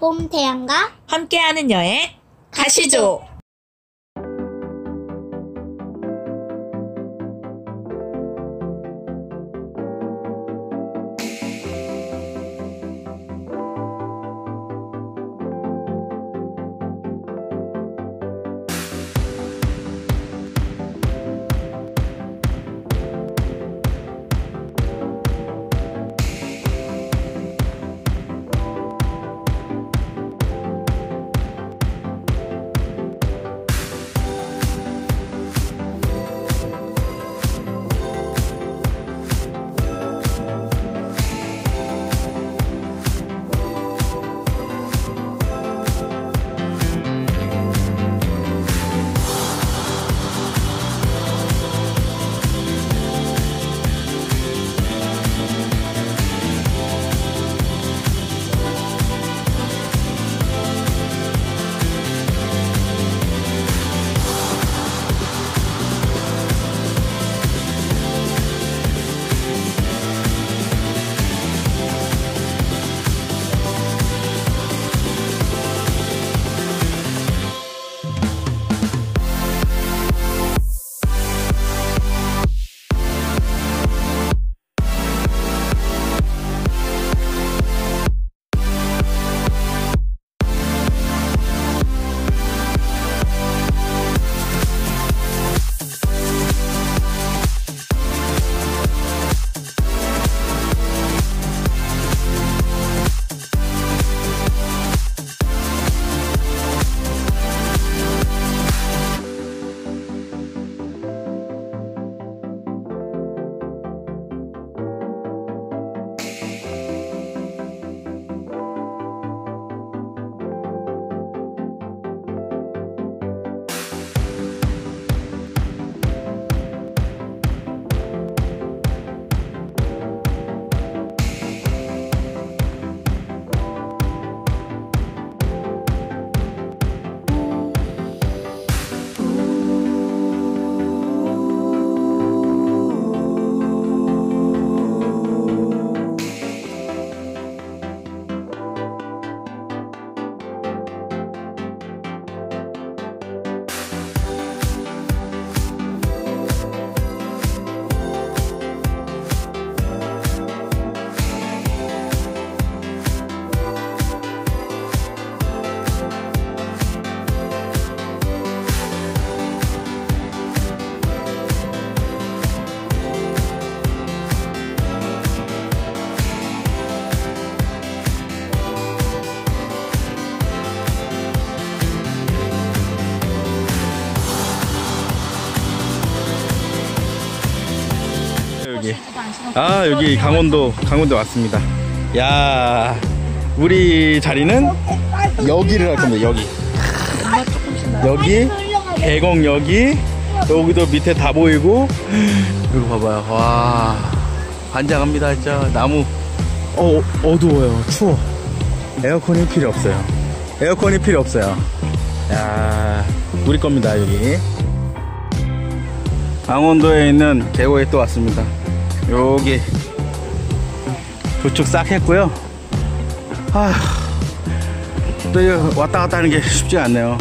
봄 태양과 함께하는 여행 가시죠. 여기. 아 여기 강원도 강원도 왔습니다. 야 우리 자리는 여기를 할 겁니다 여기. 여기 계곡 여기 여기도 밑에 다 보이고. 이거 봐봐요. 와 반장합니다 진짜. 나무. 어 어두워요. 추워. 에어컨이 필요 없어요. 에어컨이 필요 없어요. 야 우리 겁니다 여기. 강원도에 있는 계곡에 또 왔습니다 여기 도축 싹 했고요. 아또 왔다 갔다 하는 게 쉽지 않네요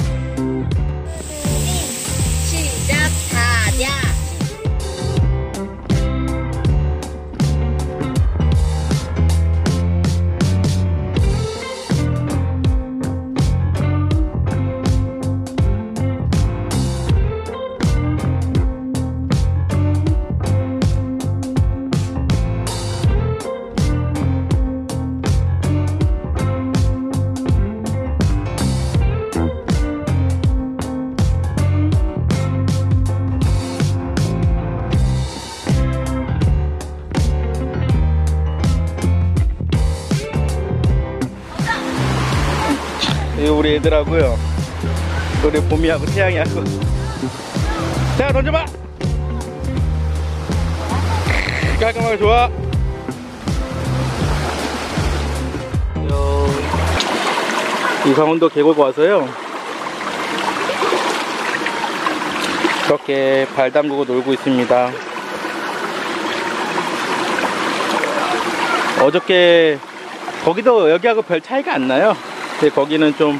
우리 애들하고요. 우리 봄이하고 태양이하고. 태양 던져봐! 깔끔하게 좋아. 이 강원도 계곡 와서요. 이렇게 발 담그고 놀고 있습니다. 어저께 거기도 여기하고 별 차이가 안 나요 근데 거기는 좀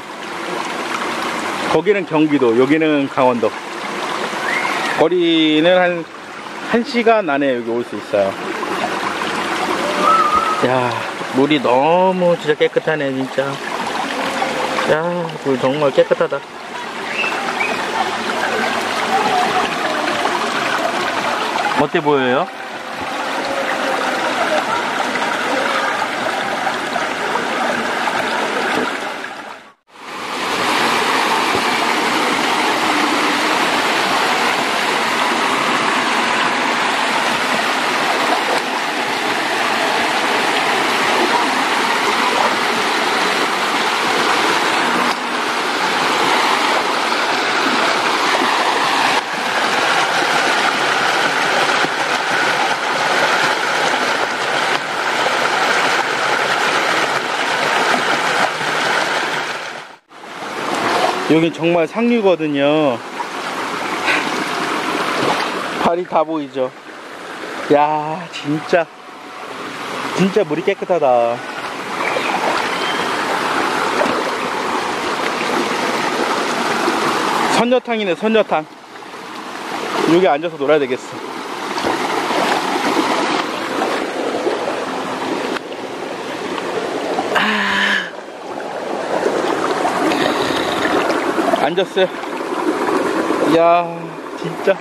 거기는 경기도 여기는 강원도. 거리는 한 1시간 안에 여기 올 수 있어요. 야 물이 너무 진짜 깨끗하네 진짜. 야물 정말 깨끗하다. 어때 보여요? 여기 정말 상류거든요. 발이 다 보이죠? 야, 진짜. 진짜 물이 깨끗하다. 선녀탕이네, 선녀탕. 여기 앉아서 놀아야 되겠어. 앉았어요. 이야, 진짜.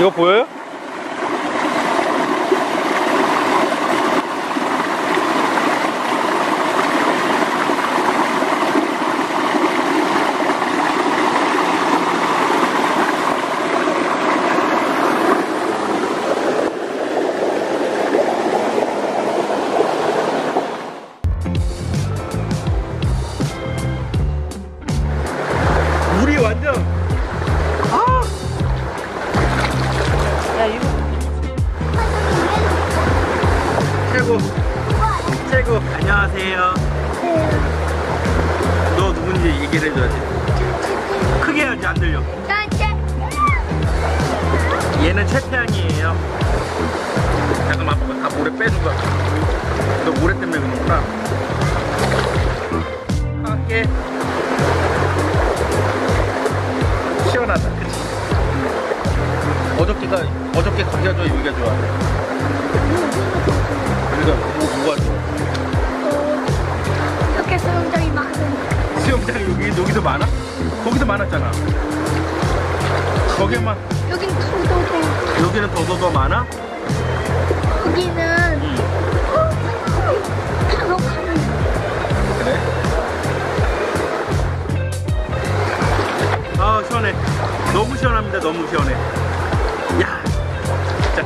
이거 보여요? 얘는 최태양이에요. 잠깐만 아빠가 다 모래 빼준 거야 너 모래 때문에 그런구나. 할게. 시원하다 그치? 어저께가 어저께 거기가 좋아 여기가 좋아 여기가 뭐 뭐가 좋아? 이렇게 수영장이 많은 수영장 여기 여기도 많아? 거기도 많았잖아 거기만. 여긴 강도도 여기는 더더더 많아? 여기는 바로 가는 그래? 아 시원해. 너무 시원합니다. 너무 시원해. 야. 진짜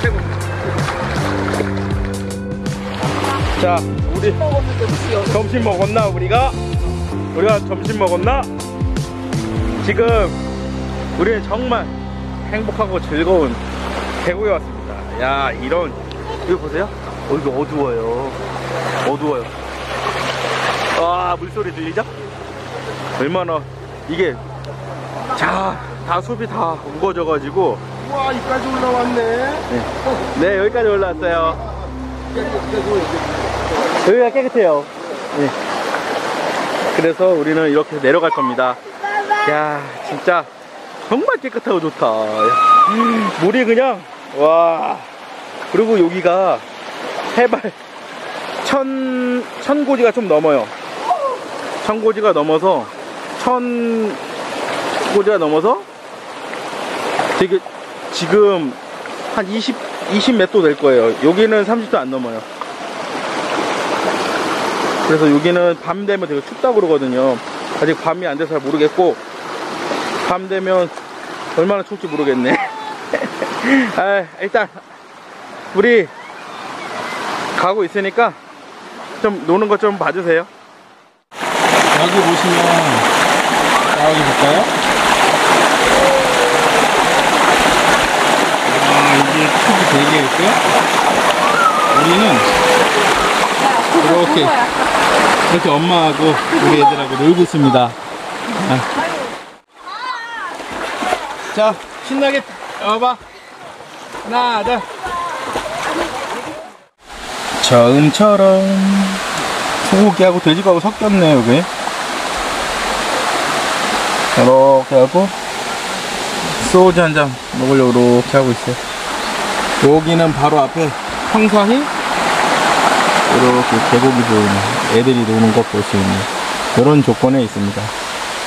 최고. 자 우리 점심 먹었나 우리가? 우리가 점심 먹었나? 지금 우리는 정말 행복하고 즐거운 대구에 왔습니다 야 이런 이거 보세요 어 이거 어두워요 어두워요 와 물소리 들리죠? 얼마나 이게 자, 다 숲이 다 우거져 가지고 와, 이까지 올라왔네. 네, 여기까지 올라왔어요. 여기가 깨끗해요. 네. 그래서 우리는 이렇게 내려갈 겁니다. 야, 진짜 정말 깨끗하고 좋다. 물이 그냥 와. 그리고 여기가 해발 천 천 고지가 좀 넘어요. 천 고지가 넘어서 천 고지가 넘어서 되게 지금 한 20, 20몇 도 될 거예요. 여기는 30도 안 넘어요. 그래서 여기는 밤 되면 되게 춥다고 그러거든요. 아직 밤이 안 돼서 잘 모르겠고, 밤 되면 얼마나 추울지 모르겠네. 아, 일단, 우리 가고 있으니까 좀 노는 것 좀 봐주세요. 여기 보시면, 여기 볼까요? 아, 이게 크기 되게 있고요. 우리는 이렇게, 이렇게 엄마하고 우리 애들하고 놀고 있습니다. 아. 자, 신나게 와봐. 하나, 둘. 처음처럼. 소고기하고 돼지하고 섞였네 여기. 이렇게 하고 소주 한 잔 먹으려고 이렇게 하고 있어요. 여기는 바로 앞에 황사히 이렇게 계곡이 보이는 애들이 노는 것 볼 수 있는 그런 조건에 있습니다.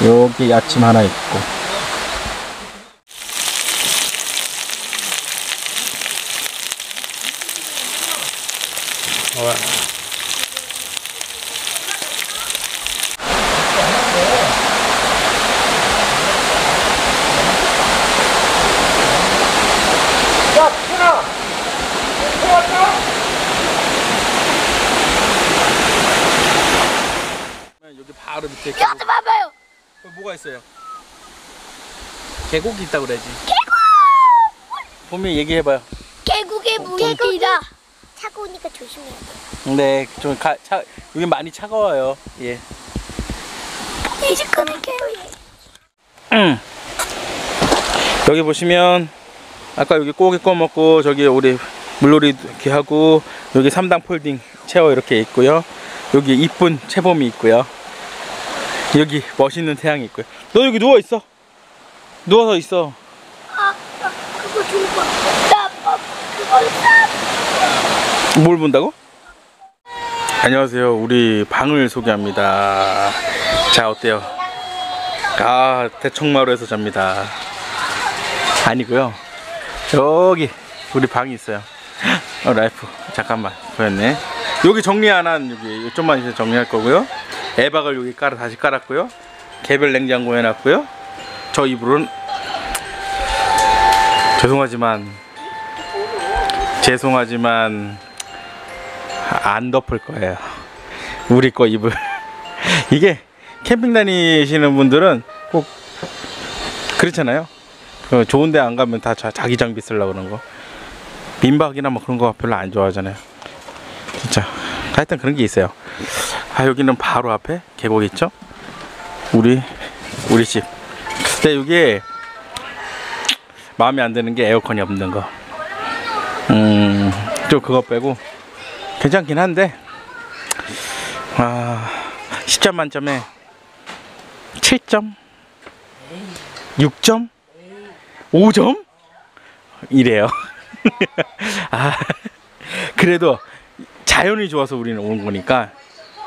여기 야침 하나 있고 와. 밑에 계곡. 여기 봐봐요. 어, 뭐가 있어요? 계곡이 있다고 그래야지. 봄이 얘기해봐요. 계곡에 물이다. 차가우니까 조심해야 돼. 네, 좀 가, 차, 여기 많이 차가워요. 예. 이제 끊을게요. 음. 여기 보시면 아까 여기 고기 구워 먹고 저기 우리 물놀이 이렇게 하고 여기 3당 폴딩 체어 이렇게 있고요. 여기 이쁜 채범이 있고요. 여기 멋있는 태양이 있고요. 너 여기 누워 있어. 누워서 있어. 아, 그거 아빠 사. 뭘 본다고? 안녕하세요. 우리 방을 소개합니다. 자, 어때요? 아, 대청마루에서 잡니다. 아니고요. 여기 우리 방이 있어요. 어, 라이프. 잠깐만. 보였네. 여기 정리 안 한 여기 좀만 이제 정리할 거고요. 애박을 여기 깔아 다시 깔았고요. 개별 냉장고 해놨고요. 저 이불은 죄송하지만 죄송하지만 안 덮을 거예요. 우리 거 입을. 이게 캠핑 다니시는 분들은 꼭 그렇잖아요. 그 좋은 데 안 가면 다 자, 자기 장비 쓰려고 그러는 거. 민박이나 뭐 그런 거 별로 안 좋아하잖아요. 진짜. 하여튼 그런 게 있어요. 아, 여기는 바로 앞에 계곡 있죠? 우리, 우리 집. 근데 이게 마음에 안 드는 게 에어컨이 없는 거. 음, 좀 그거 빼고 괜찮긴 한데 아 10점 만점에 7점 6점 5점 이래요 아 그래도 자연이 좋아서 우리는 온 거니까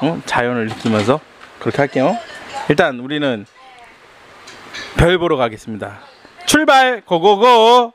어? 자연을 느끼면서 그렇게 할게요. 일단 우리는 별 보러 가겠습니다. 출발! 고고고!